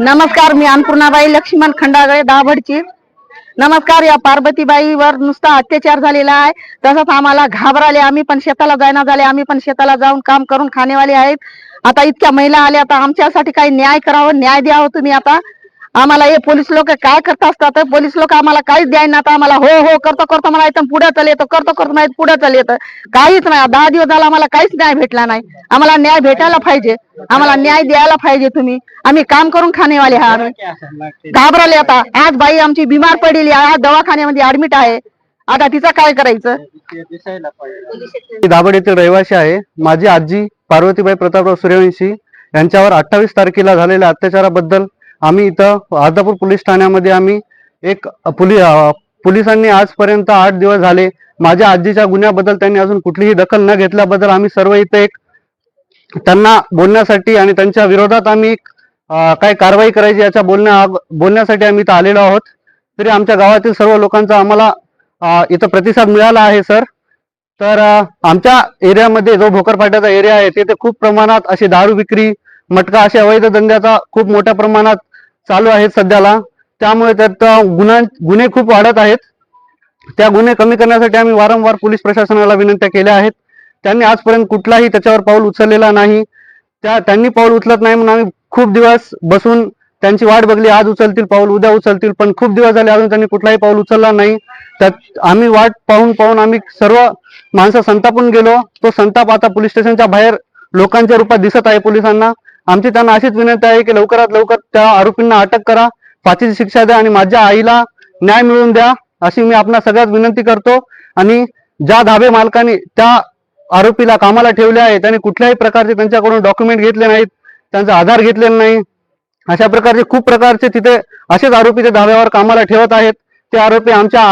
नमस्कार मी अन्नपूर्णाबाई लक्ष्मण खंडागळे दाभडची. नमस्कार या पार्वतीबाई वर नुसता अत्याचार झालेला आहे. तसंच आम्हाला घाबराले आम्ही पण शेताला जायना झाले. आम्ही पण शेताला जाऊन काम करून खाणेवाले आहेत. आता इतक्या महिला आल्या आता आमच्यासाठी काही न्याय करावं न्याय द्यावं तुम्ही आता? आम्हाला हे पोलीस लोक काय करत असतात? पोलीस लोक आम्हाला काहीच द्यायना आता आम्हाला हो हो करतो करतो मला इथं पुढे चल येतं करतो करतो माहीत पुढे चल येतं. काहीच नाही. दहा दिवस झाला आम्हाला काहीच न्याय भेटला नाही. आम्हाला न्याय भेटायला पाहिजे. आम्हाला न्याय द्यायला पाहिजे तुम्ही. आम्ही काम करून खाणेवाले हा आम्ही घाबरले आता. आज बाई आमची बिमार पडलेली आहे आज दवाखान्यामध्ये ऍडमिट आहे. आता तिचं काय करायचं? दाभड येथील रहिवासी आहे. माझी आजी पार्वतीबाई प्रतापराव सूर्यवंशी यांच्यावर अठ्ठावीस तारखेला झालेल्या अत्याचाराबद्दल आम्ही इथं अर्धापूर पोलीस ठाण्यामध्ये आम्ही एक पोली पोलिसांनी आजपर्यंत आठ दिवस झाले. माझ्या आजीच्या गुन्ह्याबद्दल त्यांनी अजून कुठलीही दखल न घेतल्याबद्दल आम्ही सर्व इथे एक त्यांना बोलण्यासाठी आणि त्यांच्या विरोधात आम्ही काय कारवाई करायची याच्या बोलण्या बोलण्यासाठी आम्ही इथं आलेलो आहोत. तरी आमच्या गावातील सर्व लोकांचा आम्हाला इथं प्रतिसाद मिळाला आहे सर. तर आमच्या एरियामध्ये जो भोकरपाट्याचा एरिया आहे तिथे खूप प्रमाणात अशी दारू विक्री मटका अशा अवैध धंद्याचा खूप मोठ्या प्रमाणात चालू आहेत सध्याला. त्यामुळे त्यात गुन्हा गुन्हे खूप वाढत आहेत. त्या गुन्हे कमी करण्यासाठी आम्ही वारंवार पोलीस प्रशासनाला विनंत्या केल्या आहेत. त्यांनी आजपर्यंत कुठलाही त्याच्यावर पाऊल उचललेला नाही. त्या त्यांनी पाऊल उचलत नाही म्हणून आम्ही खूप दिवस बसून त्यांची वाट बघली. आज उचलतील पाऊल उद्या उचलतील पण खूप दिवस झाले अजून त्यांनी कुठलाही पाऊल उचलला नाही. त्यात आम्ही वाट पाहून पाहून आम्ही सर्व माणसं संतापून गेलो. तो संताप आता पोलीस स्टेशनच्या बाहेर लोकांच्या रूपात दिसत आहे पोलिसांना. आमची त्यांना अशीच विनंती आहे की लवकरात लवकर त्या आरोपींना अटक करा. फाशीची शिक्षा द्या आणि माझ्या आईला न्याय मिळवून द्या अशी मी आपणा सगळ्यात विनंती करतो. आणि ज्या धाबे मालकांनी त्या आरोपीला कामाला ठेवले आहे त्यांनी कुठल्याही प्रकारचे त्यांच्याकडून डॉक्युमेंट घेतले नाहीत त्यांचा आधार घेतलेला नाही. अशा प्रकारचे खूप प्रकारचे तिथे असेच आरोपी त्या धाब्यावर कामाला ठेवत आहेत. ते आरोपी आमच्या